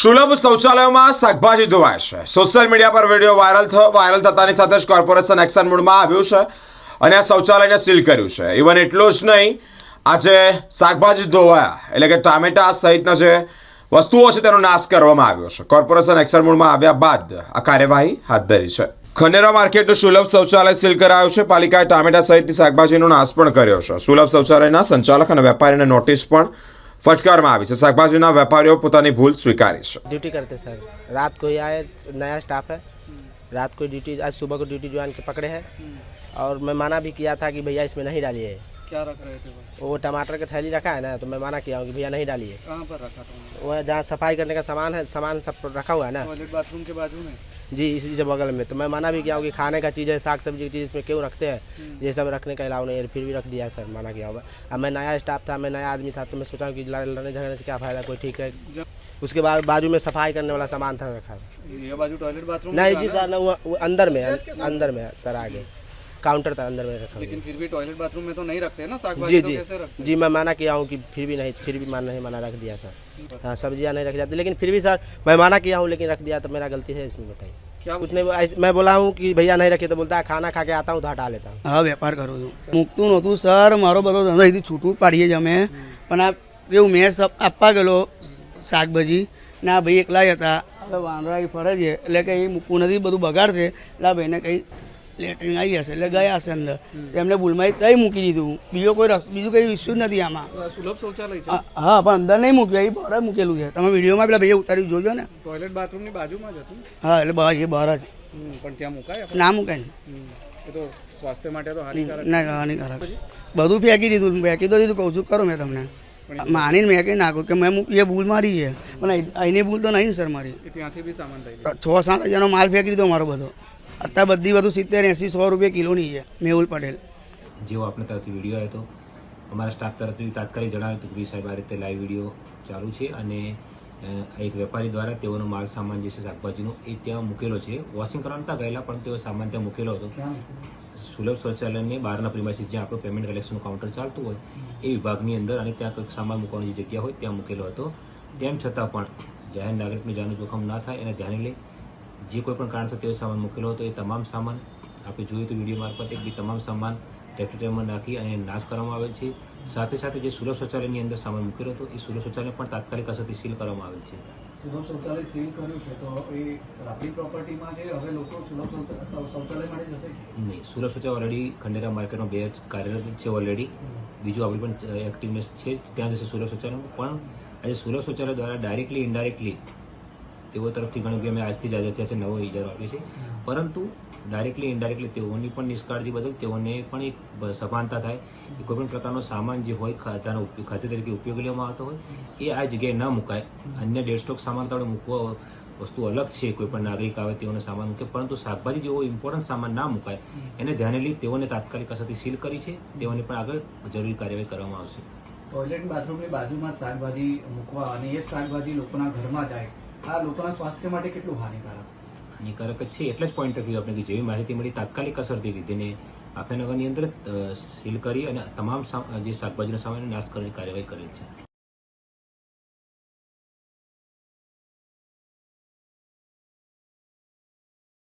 સુલભ શૌચાલયોમાં શાકભાજી ધોવાય છે. સોશિયલ મીડિયા પર વીડિયો વાયરલ વાયરલ થતાની સાથે જ કોર્પોરેશન એક્શન મૂડમાં આવ્યું છે અને આ શૌચાલયને સીલ કર્યું છે. ઇવન એટલું જ નહીં, આજે શાકભાજી ધોવાયા. એટલે કે ટામેટા સહિતના જે વસ્તુઓ છે તેનો નાશ કરવામાં આવ્યો છે. કોર્પોરેશન એક્શન મૂડમાં આવ્યા બાદ આ કાર્યવાહી હાથ ધરી છે. ખનેરા માર્કેટનું સુલભ શૌચાલય સીલ કરાયું છે. પાલિકાએ ટામેટા સહિતની શાકભાજીનો નાશ પણ કર્યો છે. સુલભ શૌચાલયના સંચાલક અને વેપારીને નોટિસ પણ ફટકારવામાં આવી છે શાકભાજીના વેપારીઓ પોતાની ભૂલ સ્વીકારી છે ड्यूटी करते सर रात को ही आए नया स्टाफ है रात को ड्यूटी आज सुबह को ड्यूटी ज्वाइन के पकड़े हैं और मैं माना भी किया था कि भैया इसमें नहीं डालिए क्या रख रहे थे वो वो टमाटर का थैली रखा है ना तो मैं मना किया हूँ कि भैया नहीं डालिए कहाँ पर रखा था उन्होंने? वो जहाँ सफाई करने का सामान है सामान सब रखा हुआ है ना टॉयलेट बाथरूम के बाजू में जी इसी से बगल में। तो मैं माना भी किया हूँ कि खाने का चीज़ है साग सब्ज़ी की चीज़ इसमें क्यों रखते हैं? ये सब रखने का अलावा नहीं है फिर भी रख दिया सर माना किया होगा। अब मैं नया स्टाफ था मैं नया आदमी था तो मैं सोचा कि लड़- लड़ने झगड़ने से क्या फ़ायदा कोई ठीक है? उसके बाद बाजू में सफ़ाई करने वाला सामान था रखा। ये बाजू टॉयलेट बाथरूम नहीं जी सर ना वो अंदर में अंदर में सर आगे। काउंटर था अंदर में रखा हुआ लेकिन फिर भी टॉयलेट बाथरूम में तो नहीं रखते हैं ना साग जी भाजी तो जी कैसे रखते जी मैं मना किया हूँ कि फिर भी नहीं फिर भी मान नहीं मना रख दिया सर हाँ सब्जियाँ नहीं रख जाती लेकिन फिर भी सर मैं मना किया हूँ लेकिन रख दिया तो मेरा गलती है इसमें बताइए क्या कुछ नहीं ऐसे- मैं बोला हूँ कि भैया नहीं रखे तो बोलता है खाना खा के आता हूँ तो हटा लेता हूँ હા વેપાર કરું છું મૂકતું નહોતું સર મારો બધો ધંધો અહીંથી છૂટું પાડીએ જ અમે પણ આ એવું મેં સબ આપવા ગયેલો શાકભાજી ને આ ભાઈ એકલા જ હતા હવે વાંદરા એ ફરે છે એટલે કે એ મૂકવું નથી બધું બગાડશે એટલે આ ભાઈને કંઈ લેટરિન આવી હશે એટલે ગયા હશે અંદર. એમને ભૂલમાં તઈ મૂકી દીધું. બીજો કોઈ રસ બીજું કંઈ ઇસ્યુ નથી આમાં. હા, પણ અંદર નહીં મૂક્યું એ બહાર મૂકેલું છે. તમે વિડીયોમાં પેલા ભાઈ ઉતાર્યું જોજો ને. ટોયલેટ બાથરૂમની બાજુમાં જ હતું હા એટલે બહાર એ બહાર જ. પણ ત્યાં મુકાય ના મૂકાય તો સ્વાસ્થ્ય માટે તો હાનિકારક ના હાનિકારક. બધું ફેંકી દીધું ફેંકી તો દીધું કહું છું કરો મેં તમને. માની મેં કહી નાખું કે મેં મૂકી એ ભૂલ મારી છે. પણ અહીંની ભૂલ તો નહીં સર મારી. ત્યાંથી બી સામાન છ સાત હજારનો માલ ફેંકી દીધો મારો બધો. અત્યારે બધી બધું સિત્તેર એંસી સો રૂપિયા કિલોની છે મેહુલ પટેલ. જેવો આપણે તરફથી વીડિયો આવ્યો હતો અમારા સ્ટાફ તરફથી તાત્કાલિક જણાવ્યું હતું કે સાહેબ આ રીતે લાઈવ વીડિયો ચાલુ છે અને એક વેપારી દ્વારા તેઓનો માલ સામાન જે છે શાકભાજીનો એ ત્યાં મૂકેલો છે. વોશિંગ કરવા નતા ગયેલા પણ તેઓ સામાન ત્યાં મૂકેલો હતો. સુલભ શૌચાલયની બહારના પ્રિમાઇસીસ જ્યાં આપણું પેમેન્ટ કલેક્શનનું કાઉન્ટર ચાલતું હોય એ વિભાગની અંદર અને ત્યાં કંઈક સામાન મૂકવાની જગ્યા હોય ત્યાં મૂકેલો હતો. તેમ છતાં પણ જાહેર નાગરિકનું જાનનું જોખમ ના થાય એને ધ્યાને લઈ જે કોઈ પણ કારણસર તેઓ સામાન મૂકેલો હતો એ તમામ સામાન આપણે જોયું તો વીડિયો મારફતે બી તમામ સામાન ટ્રેક્ટરમાં નાખી અને નાશ કરવામાં આવેલ છે. સાથે સાથે જે સુલભ શૌચાલયની અંદર સામાન મૂકેલો હતો એ સુલભ શૌચાલય પણ તાત્કાલિક અસરથી સીલ કરવામાં આવેલ છે. સુલભ શૌચાલય સીલ કર્યું છે તો એ આપણી પ્રોપર્ટીમાં છે? હવે લોકો સુલભ શૌચાલય માટે જશે નહીં સુલભ શૌચાલય ઓલરેડી ખંડેરા માર્કેટમાં બે જ કાર્યરત છે ઓલરેડી બીજું આપણી પણ એક્ટિવનેસ છે ત્યાં જશે સુલભ શૌચાલયમાં. પણ આજે સુલભ શૌચાલય દ્વારા ડાયરેક્ટલી ઇનડાયરેક્ટલી તેઓ તરફથી ઘણું અમે આજથી જ આજે છે નવો ઇજારો આપ્યો છે. પરંતુ ડાયરેક્ટલી ઇનડાયરેક્ટલી તેઓની પણ નિષ્કાળજી બદલ તેઓને પણ એક સભાનતા થાય. કે કોઈ પણ પ્રકારનો સામાન જે હોય ખાતાનો ખાદ્ય તરીકે ઉપયોગ લેવામાં આવતો હોય, એ આ જગ્યાએ ન મુકાય. અન્ય ડેડસ્ટોક સામાન આપણે મૂકવો, વસ્તુ અલગ છે, કોઈ પણ નાગરિક આવે તેઓને સામાન મૂકે, પરંતુ શાકભાજી જેવો ઇમ્પોર્ટન્ટ સામાન ના મુકાય. એને ધ્યાને લઈ તેઓને તાત્કાલિક અસરથી સીલ કરી છે. તેઓને પણ આગળ જરૂરી કાર્યવાહી કરવામાં આવશે. ટોયલેટ બાથરૂમની બાજુમાં શાકભાજી મૂકવા અને એ જ શાકભાજી લોકોના ઘરમાં જાય આ લોકોના સ્વાસ્થ્ય માટે કેટલું હાનિકારક? હાનિકારક છે, એટલે જ પોઈન્ટ ઓફ વ્યૂ આપણે જેવી માહિતી મળી, તાત્કાલિક અસરથી લીધીને આફેનગરની અંદર સીલ કરી અને તમામ જે શાકભાજીનો સામાન નાશ કરવાની કાર્યવાહી કરેલ છે.